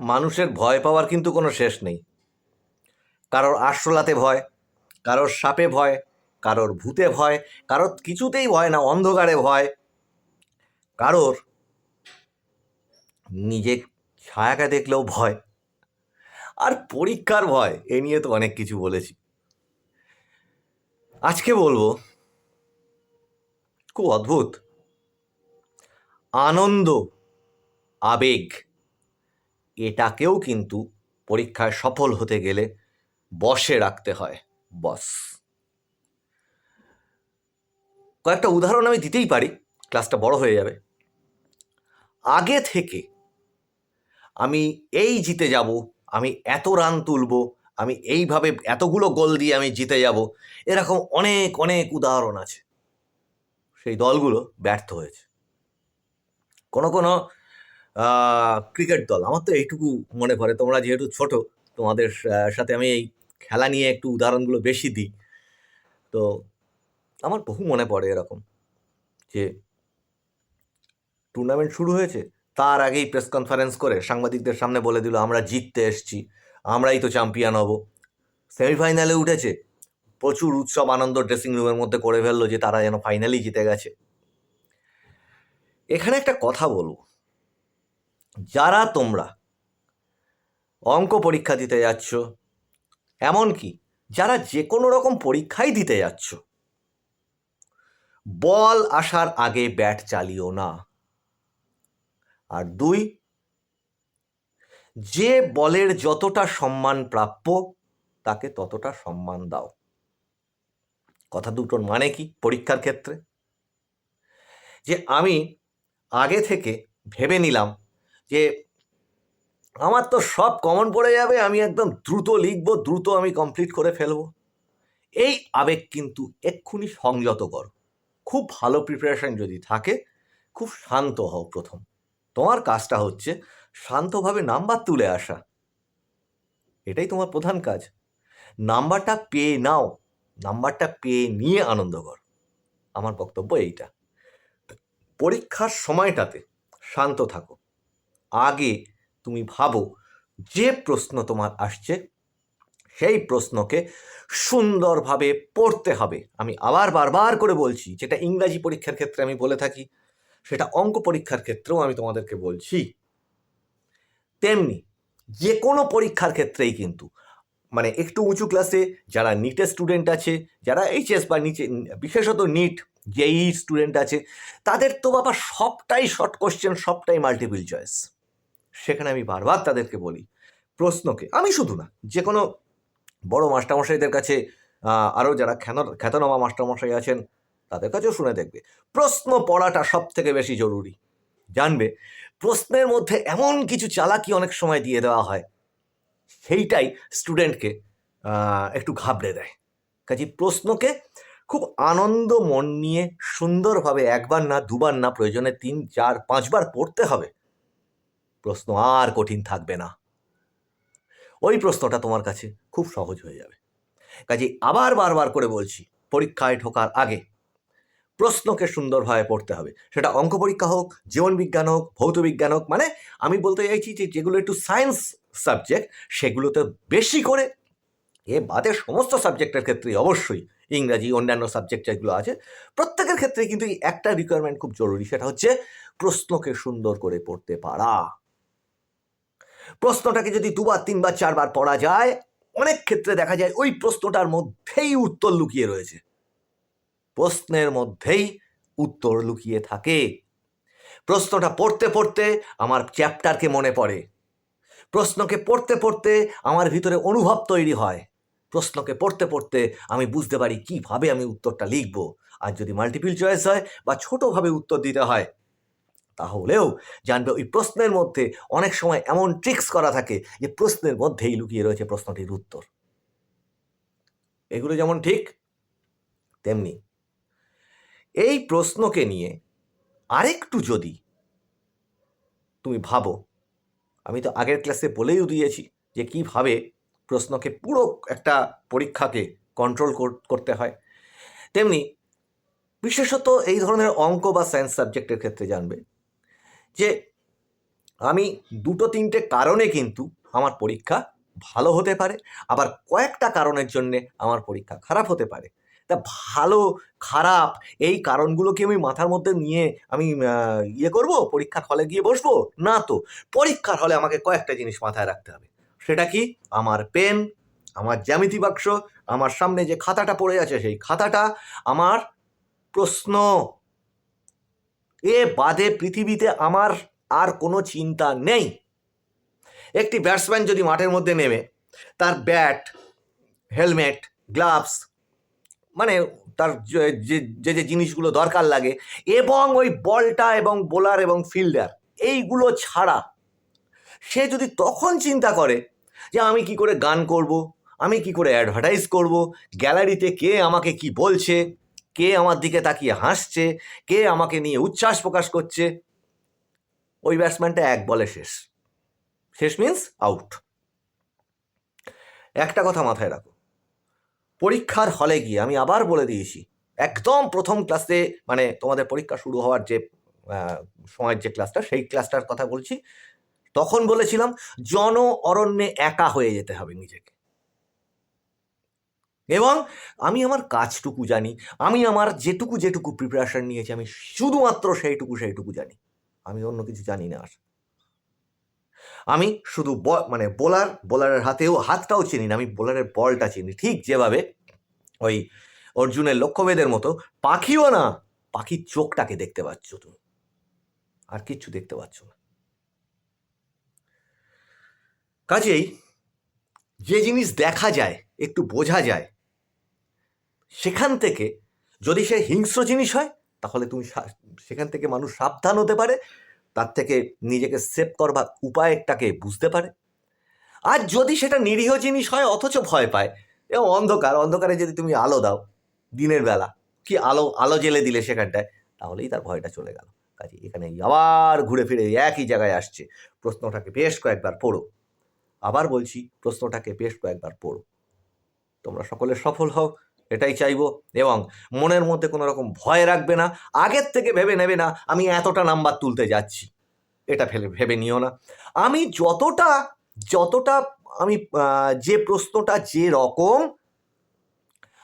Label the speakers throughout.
Speaker 1: মানুষের ভয় পাওয়ার কিন্তু কোনো শেষ নেই। কারোর আরশোলাতে ভয়, কারোর সাপে ভয়, কারোর ভূতে ভয়, কারোর কিছুতেই ভয় না, অন্ধকারে ভয়। কারোর নিজের ছায়াকে দেখলেও ভয় আর পরীক্ষার ভয়, এ নিয়ে তো অনেক কিছু বলেছি। আজকে বলব, খুব অদ্ভুত। আনন্দ, আবেগ। এটাকেও কিন্তু পরীক্ষায় সফল হতে গেলে বসে রাখতে হয়, বস। কয়েকটা উদাহরণ আমি দিতেই পারি, ক্লাসটা বড় হয়ে যাবে। আগে থেকে আমি এই জিতে যাব, আমি এত রান তুলব, আমি এইভাবে এতগুলো গোল দিয়ে আমি জিতে যাব, এরকম অনেক অনেক উদাহরণ আছে। সেই দলগুলো ব্যর্থ হয়েছে। কোনো কোনো ক্রিকেট দল। আমার তো এইটুকু মনে পড়ে। তোমরা যেহেতু ছোট, তোমাদের সাথে আমি এই খেলা নিয়ে একটু উদাহরণগুলো বেশি দিই। তো আমার বহু মনে পড়ে এরকম যে টুর্নামেন্ট শুরু হয়েছে, তার আগেই প্রেস কনফারেন্স করে সাংবাদিকদের সামনে বলে দিল, আমরা জিততে এসছি, আমরাই তো চ্যাম্পিয়ন হব। সেমিফাইনালে উঠেছে, প্রচুর উৎসব, আনন্দ ড্রেসিং রুমের মধ্যে করে ফেলল যে তারা যেন ফাইনালি জিতে গেছে। এখানে একটা কথা বলব। যারা তোমরা অঙ্ক পরীক্ষা দিতে যাচ্ছ, এমনকি যারা যে কোনো রকম পরীক্ষাই দিতে যাচ্ছ, বল আসার আগে ব্যাট চালিও না। আর দুই, যে বলের যতটা সম্মান প্রাপ্য, তাকে ততটা সম্মান দাও। কথা দুটোর মানে কি পরীক্ষার ক্ষেত্রে? যে আমি আগে থেকে ভেবে নিলাম যে আমার তো সব কমন পড়ে যাবে, আমি একদম দ্রুত লিখব, দ্রুত আমি কমপ্লিট করে ফেলব। এই আবেগ কিন্তু এক্ষুনি সংযত করো। খুব ভালো প্রিপারেশন যদি থাকে, খুব শান্ত হও প্রথম। তোমার কাজটা হচ্ছে শান্তভাবে নাম্বার তুলে আসা। এটাই তোমার প্রধান কাজ। নাম্বারটা পেয়ে নাও, নাম্বারটা পেয়ে নিয়ে আনন্দ কর। আমার বক্তব্য এইটা। পরীক্ষার সময়টাতে শান্ত থাকো। আগে তুমি ভাবো যে প্রশ্ন তোমার আসছে, সেই প্রশ্নকে সুন্দরভাবে পড়তে হবে। আমি আবার বারবার করে বলছি, যেটা ইংরাজি পরীক্ষার ক্ষেত্রে আমি বলে থাকি, সেটা অঙ্ক পরীক্ষার ক্ষেত্রেও আমি তোমাদেরকে বলছি। তেমনি যে কোনো পরীক্ষার ক্ষেত্রেই কিন্তু মানে একটু উঁচু ক্লাসে যারা নিটের স্টুডেন্ট আছে, যারা এইচএস বা নিচে, বিশেষত নিট জেই স্টুডেন্ট আছে, তাদের তো বাবা সবটাই শর্ট কোশ্চেন সবটাই মাল্টিপল চয়েস সেখানে আমি বারবার তাদেরকে বলি, প্রশ্নকে। আমি শুধু না যে কোনো বড় মাস্টারমশাইদের কাছে আরও যারা খ্যান খ্যাতনামা মাস্টারমশাই আছেন, তাদের কাছেও শুনে দেখবে। প্রশ্ন পড়াটা সব থেকে বেশি জরুরি। জানবে, প্রশ্নের মধ্যে এমন কিছু চালাকি অনেক সময় দিয়ে দেওয়া হয়, সেইটাই স্টুডেন্টকে একটু ঘাবড়ে দেয়। কাজে প্রশ্নকে খুব আনন্দ মন নিয়ে সুন্দরভাবে একবার না, দুবার না, প্রয়োজনে তিন, চার, পাঁচবার পড়তে হবে। প্রশ্ন আর কঠিন থাকবে না। ওই প্রশ্নটা তোমার কাছে খুব সহজ হয়ে যাবে। কাজে আবার বারবার করে বলছি, পরীক্ষায় ঢোকার আগে প্রশ্নকে সুন্দরভাবে পড়তে হবে। সেটা অঙ্ক পরীক্ষা হোক, জীবন বিজ্ঞান হোক, ভৌত বিজ্ঞান হোক মানে আমি বলতে চাইছি যে যেগুলো একটু সায়েন্স সাবজেক্ট সেগুলোতে বেশি করে এ বাদে সমস্ত সাবজেক্টের ক্ষেত্রেই অবশ্যই ইংরাজি, অন্যান্য সাবজেক্ট যেগুলো আছে, প্রত্যেকের ক্ষেত্রে কিন্তু এই একটা রিকোয়ারমেন্ট খুব জরুরি, সেটা হচ্ছে প্রশ্নকে সুন্দর করে পড়তে পারা। প্রশ্নটাকে যদি দুবার, তিনবার, চারবার পড়া যায়, অনেক ক্ষেত্রে দেখা যায় ওই প্রশ্নটার মধ্যেই উত্তর লুকিয়ে রয়েছে। প্রশ্নের মধ্যেই উত্তর লুকিয়ে থাকে। প্রশ্নটা পড়তে পড়তে আমার চ্যাপ্টারকে মনে পড়ে। প্রশ্নকে পড়তে পড়তে আমার ভিতরে অনুভব তৈরি হয়। প্রশ্নকে পড়তে পড়তে আমি বুঝতে পারি কীভাবে আমি উত্তরটা লিখব। আর যদি মাল্টিপল চয়েস হয় বা ছোটোভাবে উত্তর দিতে হয় তাহলেও জানবে ওই প্রশ্নের মধ্যে অনেক সময় এমন ট্রিক্স করা থাকে যে প্রশ্নের মধ্যেই লুকিয়ে রয়েছে প্রশ্নটির উত্তর। এগুলো যেমন ঠিক, তেমনি এই প্রশ্নকে নিয়ে আরেকটু যদি তুমি ভাবো, আমি তো আগের ক্লাসে বলেই দিয়েছি যে কীভাবে প্রশ্নকে পুরো একটা পরীক্ষাকে কন্ট্রোল করতে হয়। তেমনি বিশেষত এই ধরনের অঙ্ক বা সায়েন্স সাবজেক্টের ক্ষেত্রে জানবে যে আমি দুটো তিনটে কারণে কিন্তু আমার পরীক্ষা ভালো হতে পারে, আবার কয়েকটা কারণের জন্যে আমার পরীক্ষা খারাপ হতে পারে। তা ভালো, খারাপ, এই কারণগুলোকে আমি মাথার মধ্যে নিয়ে আমি ইয়ে করব? পরীক্ষার হলে গিয়ে বসবো? না তো। পরীক্ষার হলে আমাকে কয়েকটা জিনিস মাথায় রাখতে হবে। সেটা কি? আমার পেন, আমার জ্যামিতি বাক্স, আমার সামনে যে খাতাটা পড়ে আছে সেই খাতাটা, আমার প্রশ্ন। এ বাদে পৃথিবীতে আমার আর কোনো চিন্তা নেই। একটি ব্যাটসম্যান যদি মাঠের মধ্যে নেমে, তার ব্যাট, হেলমেট, গ্লাভস মানে তার যে, যে- জিনিসগুলো দরকার লাগে, এবং ওই বলটা এবং বোলার এবং ফিল্ডার, এইগুলো ছাড়া সে যদি তখন চিন্তা করে যে আমি কি করে গান করব, আমি কি করে অ্যাডভার্টাইজ করব, গ্যালারিতে কে আমাকে কি বলছে কে আমার দিকে তাকিয়ে হাসছে, কে আমাকে নিয়ে উচ্ছ্বাস প্রকাশ করছে। ওই ব্যাটসম্যানটা এক বলে শেষ। শেষ মিন্স আউট একটা কথা মাথায় রাখো। পরীক্ষার হলে গিয়ে আমি আবার বলে দিয়েছি, একদম প্রথম ক্লাসে মানে তোমাদের পরীক্ষা শুরু হওয়ার যে সময়ের যে ক্লাসটা সেই ক্লাসটার কথা বলছি। তখন বলেছিলাম জন অরণ্যে একা হয়ে যেতে হবে নিজেকে। এবং আমি আমার কাজটুকু জানি, আমি আমার যেটুকু যেটুকু প্রিপারেশন নিয়েছি, আমি শুধুমাত্র সেইটুকু সেইটুকু জানি। আমি অন্য কিছু জানি না আর। আমি শুধু মানে বোলার বোলারের হাতেও হাতটাও চিনি না, আমি বোলারের বলটা চিনি। ঠিক যেভাবে ওই অর্জুনের লক্ষ্যভেদের মতো পাখিও না, পাখির চোখটাকে দেখতে পাচ্ছ তুমি। আর কিচ্ছু দেখতে পাচ্ছ না। কাজেই যে জিনিস দেখা যায়, একটু বোঝা যায় সেখান থেকে যদি সে হিংস্র জিনিস হয়, তাহলে তুমি সেখান থেকে মানুষ সাবধান হতে পারে, তার থেকে নিজেকে সেভ করবার উপায়টাকে বুঝতে পারে। আর যদি সেটা নিরীহ জিনিস হয়, অথচ ভয় পায়, এবং অন্ধকার, অন্ধকারে যদি তুমি আলো দাও দিনের বেলা, কি আলো আলো জেলে দিলে সেখানটায়, তাহলেই তার ভয়টা চলে গেল। কাজে এখানে আবার ঘুরে ফিরে একই জায়গায় আসছে। প্রশ্নটাকে বেশ কয়েকবার পড়ো। আবার বলছি, প্রশ্নটাকে বেশ কয়েকবার পড়ো। তোমরা সকলে সফল হও। এটাই চাইব। এবং মনের মধ্যে কোনো রকম ভয় রাখবে না, আগের থেকে ভেবে নেবে না, আমি এতটা নাম্বার তুলতে যাচ্ছি। এটা ফেলে, ভেবে নিও না। আমি যতটা যতটা আমি যে প্রশ্নটা যে রকম,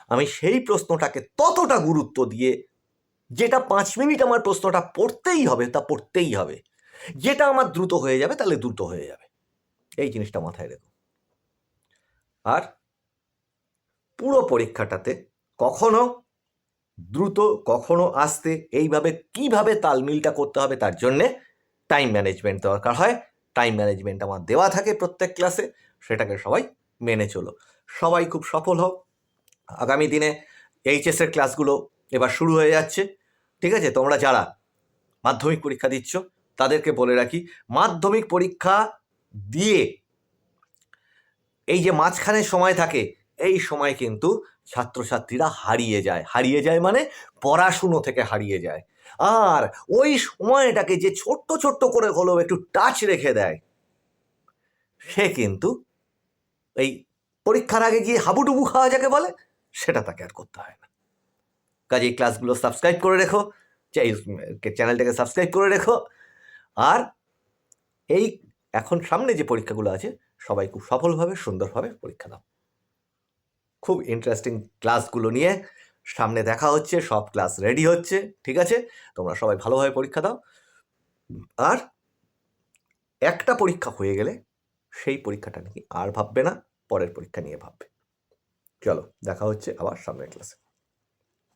Speaker 1: আমি সেই প্রশ্নটাকে ততটা গুরুত্ব দিয়ে, যেটা পাঁচ মিনিট আমার প্রশ্নটা পড়তেই হবে, তা পড়তেই হবে। যেটা আমার দ্রুত হয়ে যাবে, তাহলে দ্রুত হয়ে যাবে। এই জিনিসটা মাথায় রেখো। আর পুরো পরীক্ষাটাতে কখনো দ্রুত, কখনো আসতে এইভাবে কীভাবে তালমিলটা করতে হবে তার জন্যে টাইম ম্যানেজমেন্ট দরকার হয়। টাইম ম্যানেজমেন্ট আমার দেওয়া থাকে প্রত্যেক ক্লাসে সেটাকে সবাই মেনে চলো। সবাই খুব সফল হোক। আগামী দিনে এইচএসের ক্লাসগুলো এবার শুরু হয়ে যাচ্ছে। ঠিক আছে? তোমরা যারা মাধ্যমিক পরীক্ষা দিচ্ছ, তাদেরকে বলে রাখি, মাধ্যমিক পরীক্ষা দিয়ে এই যে মাঝখানে সময় থাকে এই সময় কিন্তু ছাত্রছাত্রীরা হারিয়ে যায়। হারিয়ে যায় মানে পড়াশুনো থেকে হারিয়ে যায়। আর ওই সময়টাকে যে ছোট্ট ছোট্ট করে হলেও একটু টাচ রেখে দেয়, সে কিন্তু এই পরীক্ষার আগে গিয়ে হাবুডুবু খাওয়া যাকে বলে, সেটা তাকে আর করতে হয় না। কাজে এই ক্লাসগুলো সাবস্ক্রাইব করে রেখো চ্যানেলটাকে সাবস্ক্রাইব করে রেখো। আর এই এখন সামনে যে পরীক্ষাগুলো আছে, সবাই খুব সফলভাবে, সুন্দরভাবে পরীক্ষা দাও। খুব ইন্টারেস্টিং ক্লাসগুলো নিয়ে সামনে দেখা হচ্ছে, সব ক্লাস রেডি হচ্ছে, ঠিক আছে? তোমরা সবাই ভালোভাবে পরীক্ষা দাও। আর একটা পরীক্ষা হয়ে গেলে সেই পরীক্ষাটা নাকি আর ভাববে না, পরের পরীক্ষা নিয়ে ভাববে। চলো, দেখা হচ্ছে আবার সামনের ক্লাসে